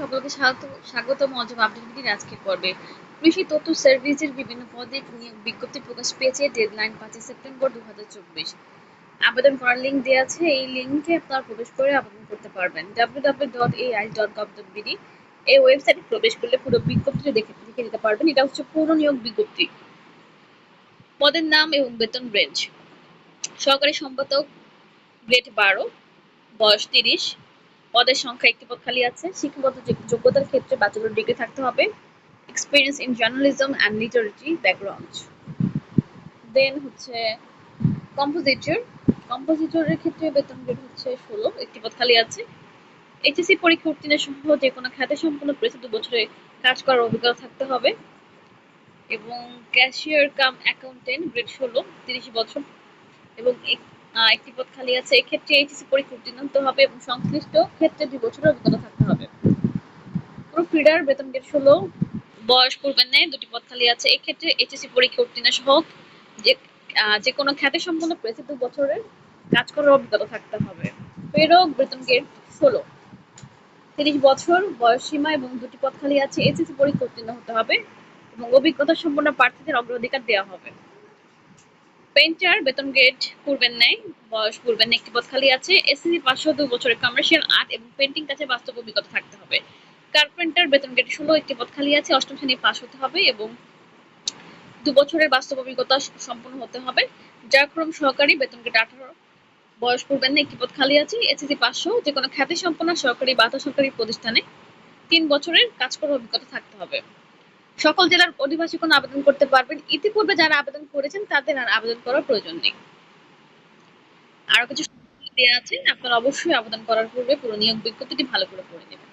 সকলকে স্বাগত স্বাগত মজব আপডেট আজকের পর্বে। কৃষি তথ্য সার্ভিসের বিভিন্ন পদে নিয়োগ বিজ্ঞপ্তি প্রকাশ পেয়েছে ডেডলাইন পাঁচই সেপ্টেম্বর দু আবেদন করার লিঙ্ক দেওয়া আছে, এই লিঙ্কে আপনারা প্রবেশ করে আবেদন করতে পারবেন। www.ai.gov.bd এই ওয়েবসাইটে প্রবেশ করলে পুরো বিজ্ঞপ্তিটা দেখে দেখে নিতে পারবেন। এটা হচ্ছে পুরো নিয়োগ বিজ্ঞপ্তি। পদের নাম এবং বেতন রেঞ্জ সহকারী সম্পাদক গ্রেড বারো, বয়স তিরিশ। পদের সংখ্যা একটি পদ খালি আছে। শিক্ষাগত যোগ্যতার ক্ষেত্রে ব্যাচেলর ডিগ্রি থাকতে হবে। Experience in journalism and literary background then হচ্ছে কম্পোজিটর কম্পোজিটরের ক্ষেত্রে বেতন গ্রেড হচ্ছে ষোলো একটি পদ খালি আছে। এইচএসসি পরীক্ষা উত্তীর্ণ সহ যে কোনো খ্যাতি সম্পন্ন প্রেসে বছরে কাজ করার অভিজ্ঞতা থাকতে হবে। এবং ক্যাশিয়ার কাম অ্যাকাউন্টেন্ট গ্রেড ষোলো, তিরিশ বছর। এবং একটি পদ খালি আছে। এক্ষেত্রে এইচএসসি পরীক্ষা উত্তীর্ণ হতে হবে এবং সংশ্লিষ্ট ক্ষেত্রে দুই বছরের অভিজ্ঞতা থাকতে হবে। প্রুফ রিডার বেতন গ্রেড ষোলো, বয়স পূর্বের ন্যায় দুটি পদ খালি আছে। এক্ষেত্রে এইচএসসি পরীক্ষা উত্তীর্ণ সহ যে যে কোনো খ্যাতি সম্পন্ন প্রেসে দু বছরের কাজ করার অভিজ্ঞতা থাকতে হবে। প্রেরক, বেতন গ্রেড ষোলো। তিরিশ বছর বয়স সীমা এবং দুটি পদ খালি আছে। এইচএসসি পরীক্ষা উত্তীর্ণ হতে হবে এবং অভিজ্ঞতা সম্পন্ন প্রার্থীদের অগ্রাধিকার দেওয়া হবে। পেন্টার বেতন গ্রেড পূর্বের ন্যায়, বয়স পূর্বের ন্যায় একটি পদ খালি আছে। এসএসসি পাঁচশো দু বছরের কমার্শিয়াল আর্ট এবং পেন্টিং কাছে বাস্তব অভিজ্ঞতা থাকতে হবে। কার্পেন্টার বেতন গ্রেড ষোলো, একটি পদ খালি আছে, অষ্টম শ্রেণি পাস হতে হবে এবং দু বছরের বাস্তব অভিজ্ঞতা সম্পন্ন হতে হবে। যারক্রম সহকারী বেতন গ্রেড আঠারো, বয়স পূর্বের ন্যায় একটি পদ খালি আছে এসএসসি পাঁচশো, যে কোনো খ্যাতি সম্পন্ন সরকারি বা সরকারি প্রতিষ্ঠানে তিন বছরের কাজ করার অভিজ্ঞতা থাকতে হবে। সকল জেলার অধিবাসী কোনো আবেদন করতে পারবেন। ইতিপূর্বে যারা আবেদন করেছেন, তাদের আর আবেদন করার প্রয়োজন নেই। আরও কিছু দেওয়া আছে, আপনারা অবশ্যই আবেদন করার পূর্বে পুরো নিয়োগ বিজ্ঞপ্তিটি ভালো করে পড়ে নেবেন।